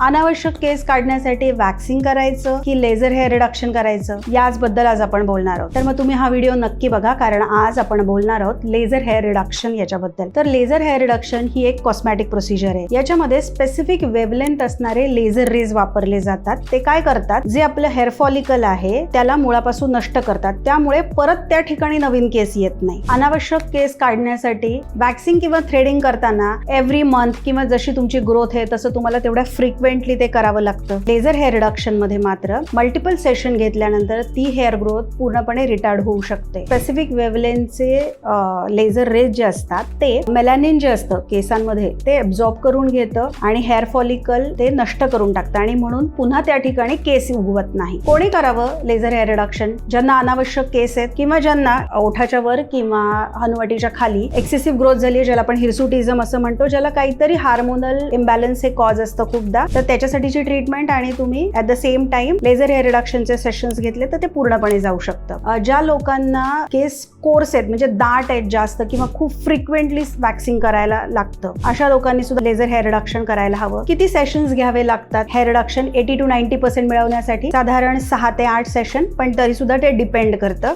अनावश्यक केस काढण्यासाठी वॅक्सिंग करायचं की लेझर हेअर रिडक्शन करायचं? याच बद्दल आज आपण बोलणार आहोत. तर मग तुम्ही हा व्हिडिओ नक्की बघा कारण आज आपण बोलणार आहोत लेझर हेअर रिडक्शन याच्याबद्दल. तर लेझर हेअर रिडक्शन ही एक कॉस्मॅटिक प्रोसिजर आहे. याच्यामध्ये स्पेसिफिक वेवलेंथ असणारे लेझर रेज वापरले जातात. ते काय करतात? जे आपलं हेअर फॉलिकल आहे त्याला मुळापासून नष्ट करतात. त्यामुळे परत त्या ठिकाणी नवीन केस येत नाही. अनावश्यक केस काढण्यासाठी वॅक्सिंग किंवा थ्रेडिंग करताना एव्हरी मंथ किंवा जशी तुमची ग्रोथ आहे तसं तुम्हाला तेवढ्या फ्रिक्वेंटली ते करावं लागतं. लेझर हेअर रिडक्शनमध्ये मात्र मल्टिपल सेशन घेतल्यानंतर ती हेअर ग्रोथ पूर्णपणे रिटार्ड होऊ शकते. स्पेसिफिक वेवलेनचे लेझर रेज जे असतात ते मेलॅनिन जे असतं केसांमध्ये ते अब्झॉर्ब करून घेतं आणि हेअर फॉलिकल ते नष्ट करून टाकतं आणि म्हणून पुन्हा त्या ठिकाणी केस उगवत नाही. कोणी करावं लेझर हेअर रिडक्शन ज्यांना अनावश्यक केस आहेत किंवा ज्यांना ओठाच्या वर किंवा हनुवटीच्या खाली एक्सेसिव्ह ग्रोथ झाली आहे ज्याला आपण हिरसुटिझम असं म्हणतो ज्याला काहीतरी हार्मोनल इम्बॅलन्स हे कॉज असतं खूपदा तर त्याच्यासाठीची ट्रीटमेंट आणि तुम्ही at the same time laser hair रिडक्शनचे sessions घेतले तर ते पूर्णपणे जाऊ शकतं. ज्या लोकांना केस कोर्स आहेत म्हणजे दाट आहेत जास्त किंवा खूप फ्रिक्वेंटली वॅक्सिंग करायला लागतं अशा लोकांनी सुद्धा लेझर हेअर रिडक्शन करायला हवं. किती सेशन्स घ्यावे लागतात? Hair reduction eighty to ninety percent मिळवण्यासाठी साधारण सहा ते आठ सेशन पण तरी सुद्धा ते डिपेंड करतं.